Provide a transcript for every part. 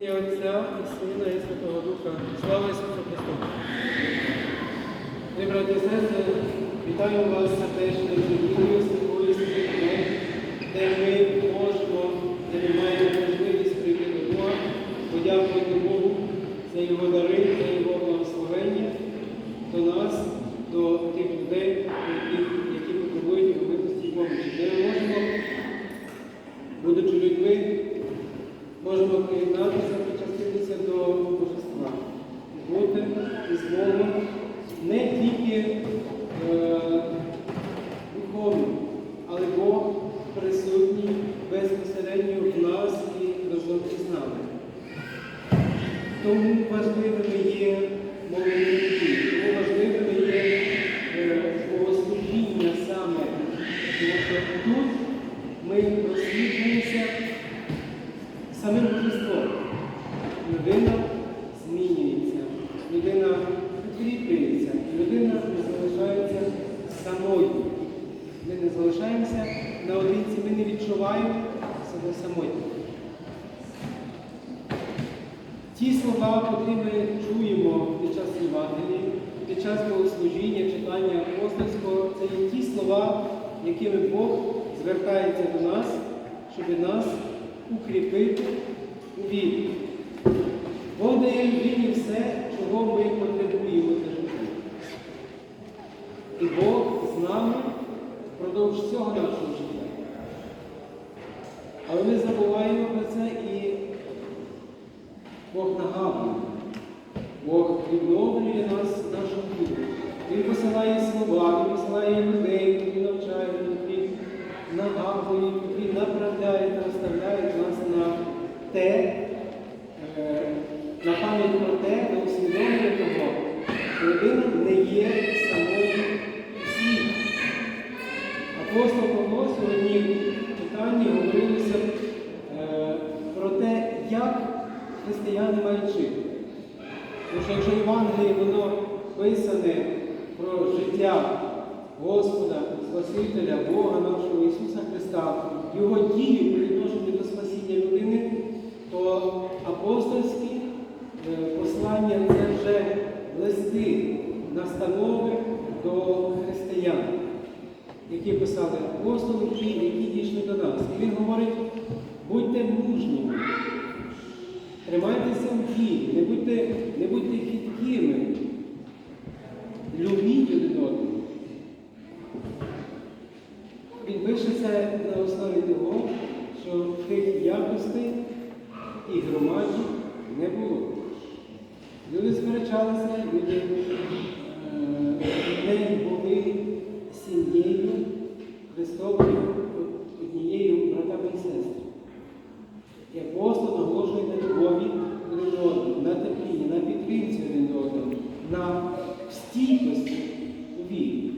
І Отця і Сина і Святого Духа. Слава Ісусу Христу! Браті і сестри, вітаю вас сердечно з неділею святої святої, де ми можемо, де ми маємо можливість прийти до Бога, подякувати Богу за Його дари, за Його благословення до нас, до тих людей, які, потребують можливості помочі. Де ми можемо, будучи людьми, можемо приєднатися, самим божеством. Людина змінюється, людина укріплюється, людина не залишається самою. Ми не залишаємося наодинці, ми не відчуваємо себе самотніми. Ті слова, які ми чуємо під час Євангелії, під час богослужіння, читання апостольського, це є ті слова, якими Бог звертається до нас, щоб нас укріпити у вірі. Бог дає людині все, чого ми потребуємо для життя. І Бог з нами впродовж всього нашого життя. Але ми забуваємо про це і Бог нагадує. Бог відновлює нас, нашу віру. Він посилає слова, Він посилає людей, нагадує, Він направляє та нас на те, е, на пам'ять про те, на усвідомлення того, що людина не є самою в світі. Апостол Павло сьогодні в читанні говорилося е, про те, як християни мають жити. Тому що якщо Євангеліє воно писане про життя Господа, Спасителя, Бога Його дії при відношенні до спасіння людини, то апостольські е, послання це вже листи, настанови до християн, які писали апостоли, і які дійшли до нас. І він говорить, будьте мужніми. Тримайтеся в вірі, не будьте, не будьте хиткими. Любіть один одного. Він пише це на основі того, що тих якостей і громаді не було. Люди сперечалися, люди не були сім'єю Христовою однією братами і сестрами. І апостол наголошує на любові один на теплінні, на підтримці один до одного, на стійкості у вірі.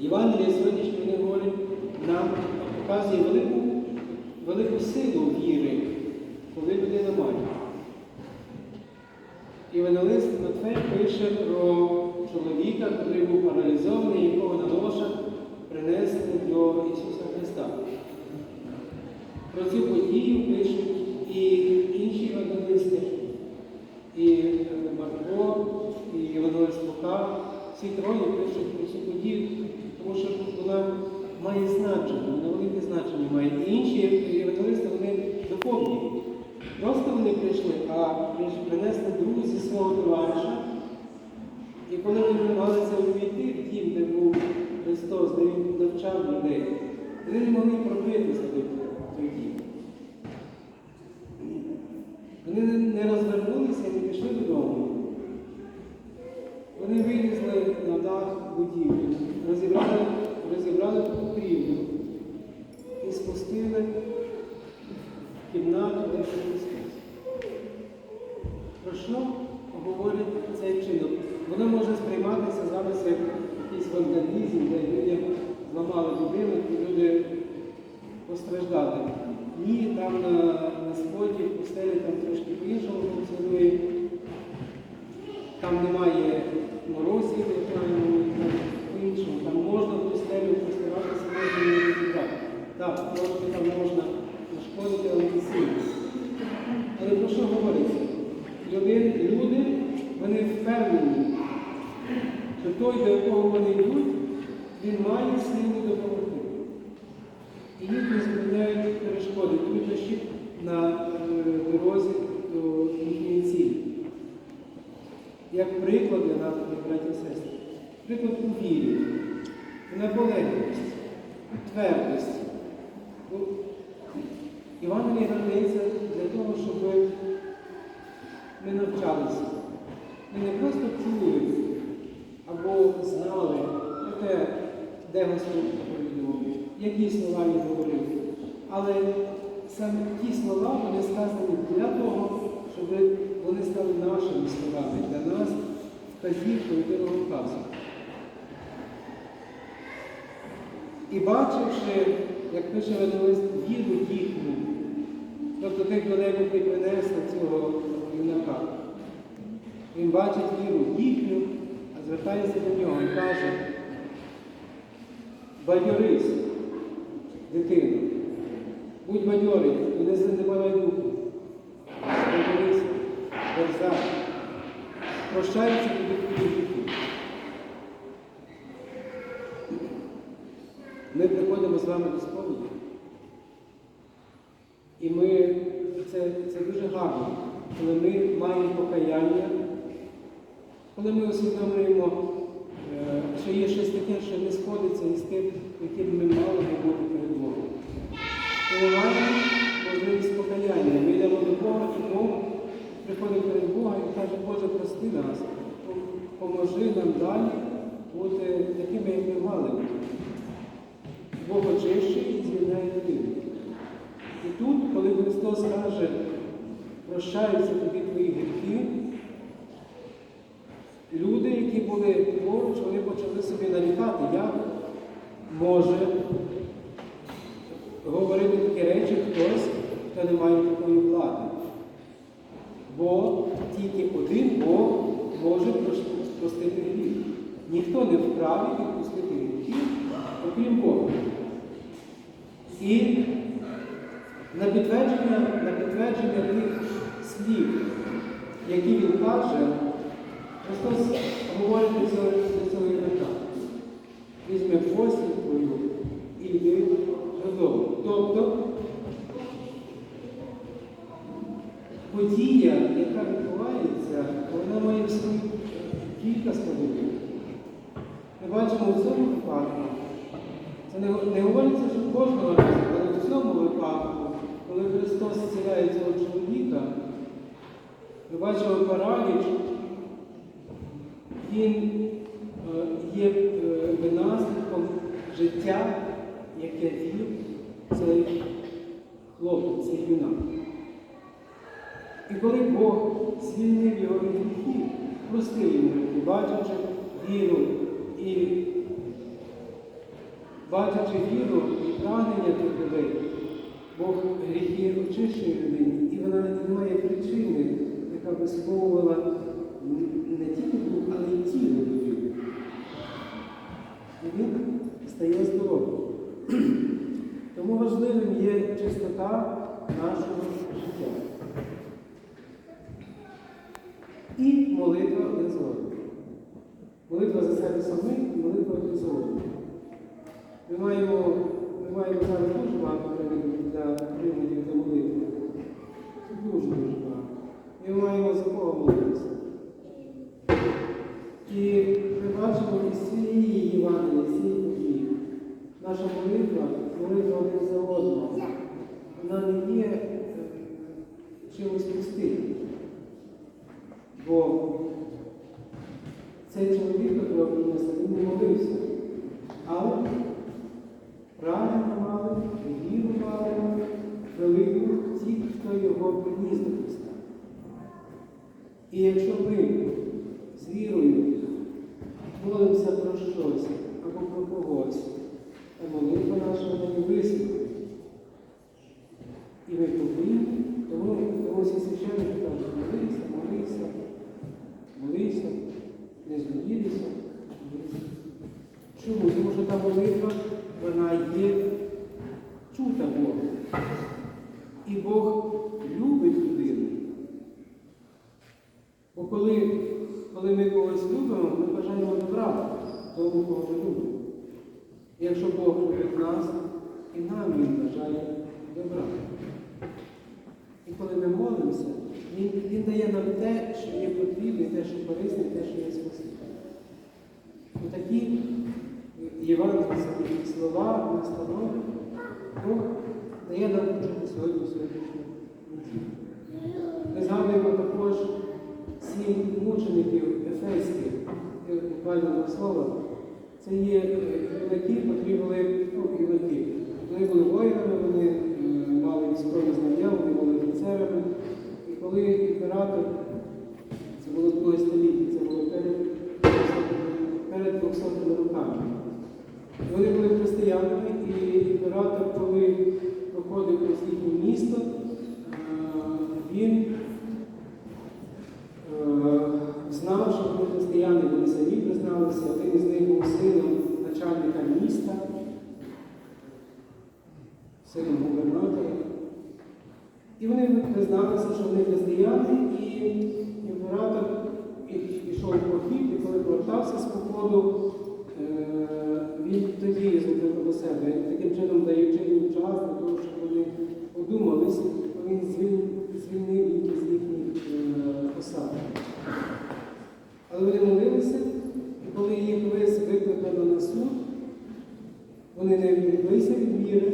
Говорить, нам показує велику, велику силу віри, коли людина має. Івангелист Матфей пише про чоловіка, який був паралізований, якого на ношах принесли до Ісуса Христа. Про цю подію пишуть і інші евангелисти, і е, Марко, і Євангелист Лука. Всі троє пишуть про цю подію, тому що вона має значення, вона велике значення має. І інші євангелисти вони доповнюють. Просто вони прийшли, а принесли другу зі свого товариша. І коли вони намагалися увійти в дім, де був Христос, де Він навчав людей, вони не могли пробитися до той дім. Вони не розвернулися і не пішли додому. Вони вилізли на дах будівлі, розібрали, розібрали покрівлю і спустили в кімнату, був Христос. Про що говорить цей вчинок? Воно може сприйматися зараз як якийсь вандалізм, де людям зламали будинок і люди постраждали. Ні, там на, на сході, в пустелі там трошки по-іншому функціонує. Там немає морозів, Так, трошки там можна нашкодити, але сильно. Але про що говориться? Люди, вони впевнені, що той, до якого вони йдуть, він має силу допомогти. І їх не зупиняють перешкоди, труднощі на е, дорозі до їхньої цілі. Як приклад для нас, дорогі браті і сестри, приклад у вірі, у наполегливості, твердості. Бо для того, щоб ми навчалися. Ми не просто чули або знали про те, де Господь проповідував, які слова він говорив. Але саме ті слова вони сказані для того, щоб вони стали нашими словами, для нас вказівкою дороговказу. І бачивши, як пише Венелист, віру їхню, тобто тих людей, які принесли цього юнака, він бачить віру їхню, а звертається до нього і каже, бадьорись, дитино, будь бадьорий не занемагай духу. Бадьорись, тобі твої гріхи. Ми приходимо з вами до. І ми, це, це дуже гарно, коли ми маємо покаяння, коли ми усвідомлюємо, е, що є щось таке, що не сходиться із тим, яким ми мали би бути перед Богом. Коли маємо можливість покаяння, ми йдемо до Бога і Бог приходить перед Бога і каже, Боже, прости нас, поможи нам далі бути такими, як ми мали бути очищує і звільняє людину. І тут, коли Христос каже, прощаються тобі твої гріхи, люди, які були поруч, вони почали собі нарікати, як може говорити такі речі хтось, хто не має такої влади. Бо тільки один Бог може простити гріх. Ніхто не вправі відпустити гріхів, окрім Бога. І на підтвердження, на підтвердження тих слів, які він каже, Христос говорить до цього, юнака. Візьми постіль твою і йди додому. Тобто подія, яка відбувається, вона має в собі кілька складових. Ми бачимо у цьому випадку. Це не, говориться, що кожного разу, але в цьому коли Христос зціляє цього чоловіка, ми бачимо параліч, він е, є е, винаслідком життя, яке вів цей хлопець, цей юнак. І коли Бог звільнив його від гріхів, простив йому гріхи, бачачи віру і бачачи віру і прагнення тих людей, Бог гріхи очищує людині, і вона не має причини, яка би сповувала не тільки дух, але й тіло людини. І він стає здоровим. Тому важливим є чистота нашого життя. І молитва один одним. Молитва за себе самих і молитва один за. Ми маємо, ми маємо зараз дуже багато приводів для приводів до молитви. Це Дуже дуже багато. Ми маємо за кого молитися. І ми бачимо із цієї Євангелії, з цієї події, наша молитва, молитва один за одного, вона не є е, чимось пустим. Бо цей чоловік, якого принесли, він не молився. Але правильно мали, віру мали, велику ті, хто його приніс до Христа. І якщо ми з вірою молимося про щось або про когось, то молитва наша не висвітлена. І ми повинні, тому, тому всі священники кажуть, молися, молися, молися, не зневірися, молися. Чому? Тому що та молитва, вона є чута Богом. І Бог любить людину. коли, коли ми когось любимо, ми бажаємо добра тому, кого ми любимо. І якщо Бог любить нас, і нам Він бажає добра. І коли ми молимося, Він, він дає нам те, що є потрібне, те, що корисне, те, що є спасибі. Отакі євангельські слова, настанови, Бог дає нам почути сьогодні сьогоднішню неділю. Ми згадуємо також сім мучеників ефейських, буквально два слова. Це є юнаки, котрі були, ну, юнаки. Вони були воїнами, вони е, мали військові знання, вони були офіцерами. І коли імператор, це було друге століття, це було перед, перед 200 роками. Вони були християнами, і імператор, коли проходив їхнє місто, е, він е, знав, що вони християни, вони самі призналися, один із них був сином начальника міста, сином губернатора. І вони призналися, що вони християни, і імператор пішов в похід, і коли повертався з походу, е, він тоді зробив до себе, таким чином даючи їм час для того, щоб вони подумались, він звільнив їх із їхніх е, посад. Але вони молилися, і коли їх вис викликано на суд, вони не відреклися від віри,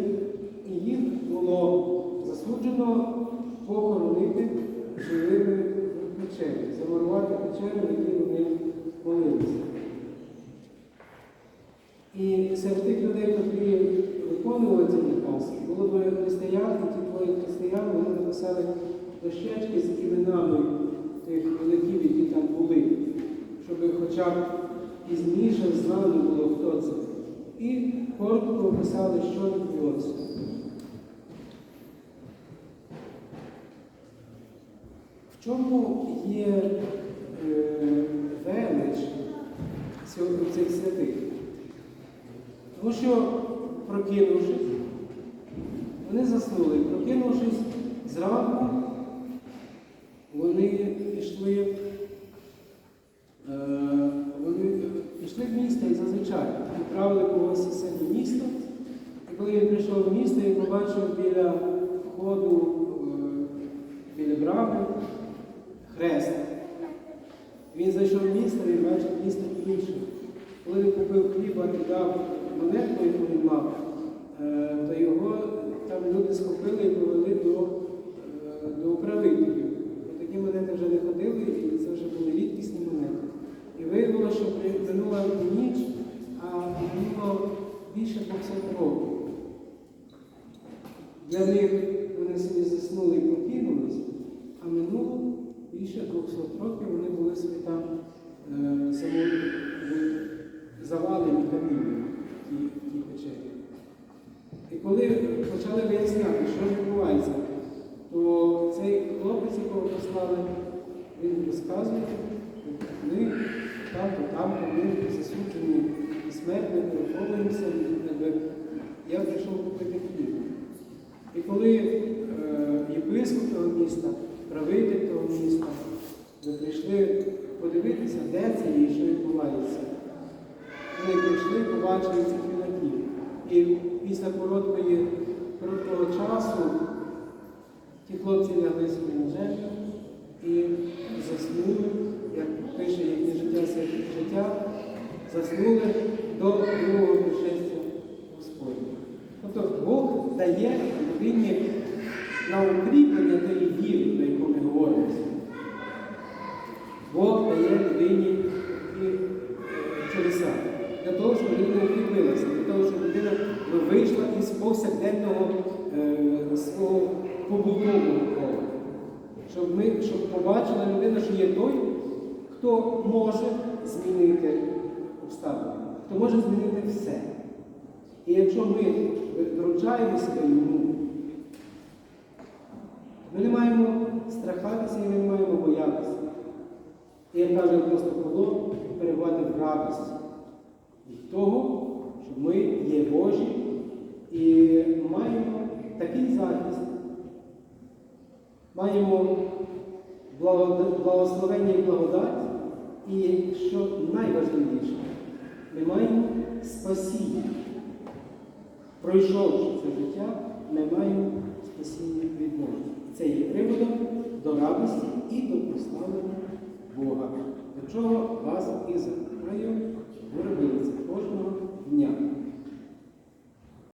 і їх було засуджено похоронити живими в печері, замурувати печери, в якій вони молилися. І серед тих людей, які виконували цей наказ, було двоє християн, і ті двоє християн вони написали дощечки з іменами тих великів, які там хоча б пізніше знано було, хто це. І коротко описали, що відбулося. В чому є е, велич цього- цих святих? Тому що, прокинувшись, вони заснули. Прокинувшись зранку, вони пішли, відправили когось із себе в місто. І коли він прийшов в місто, він побачив біля входу, е, біля брами хрест. Він зайшов в місто і бачив місто інше. Коли він купив хліба і дав монетку, яку він мав, е, то його там люди схопили і повели до, е, до управителів. Бо Такі монети вже не ходили, і це вже були рідкісні монети. І виявилося, що при- минула ніч, а минуло більше 200 років. Для них вони собі заснули і прокинулись, а минуло більше 200 років вони були собі там е, самі завалені камінням в тій, печері. І коли почали виясняти, що відбувається, то цей хлопець, якого послали, він розказує, ми там-то, там-то, ми засуджені смерть, ми я прийшов купити хліб. І коли е, єпископ того міста, правитель того міста, ви прийшли подивитися, де це і що відбувається. Вони прийшли, побачили цих юнаків. І після короткої, короткого часу ті хлопці лягли собі на землю і заснули, як пише їхнє життя святе життя, заснули до другого пришестя Господня. Тобто Бог дає людині на укріплення тієї віри, про яку ми говоримо. Бог дає людині такі е, чудеса. Для того, щоб людина укріпилася, для того, щоб людина вийшла із повсякденного е, свого побутового кола. Щоб, ми, щоб побачила людина, що є той, хто може змінити обставини, хто може змінити все. І якщо ми доручаємо себе йому, ми не маємо страхатися і ми не маємо боятися. І як каже апостол Павло, перебувати в радості від того, що ми є Божі і маємо такий захист, маємо благословення і благодать. І що найважливіше, ми маємо спасіння. Пройшовши це життя, не маю спасіння від Бога. Це є приводом до радості і до прославлення Бога. До чого вас і закликаю, ви робили це кожного дня.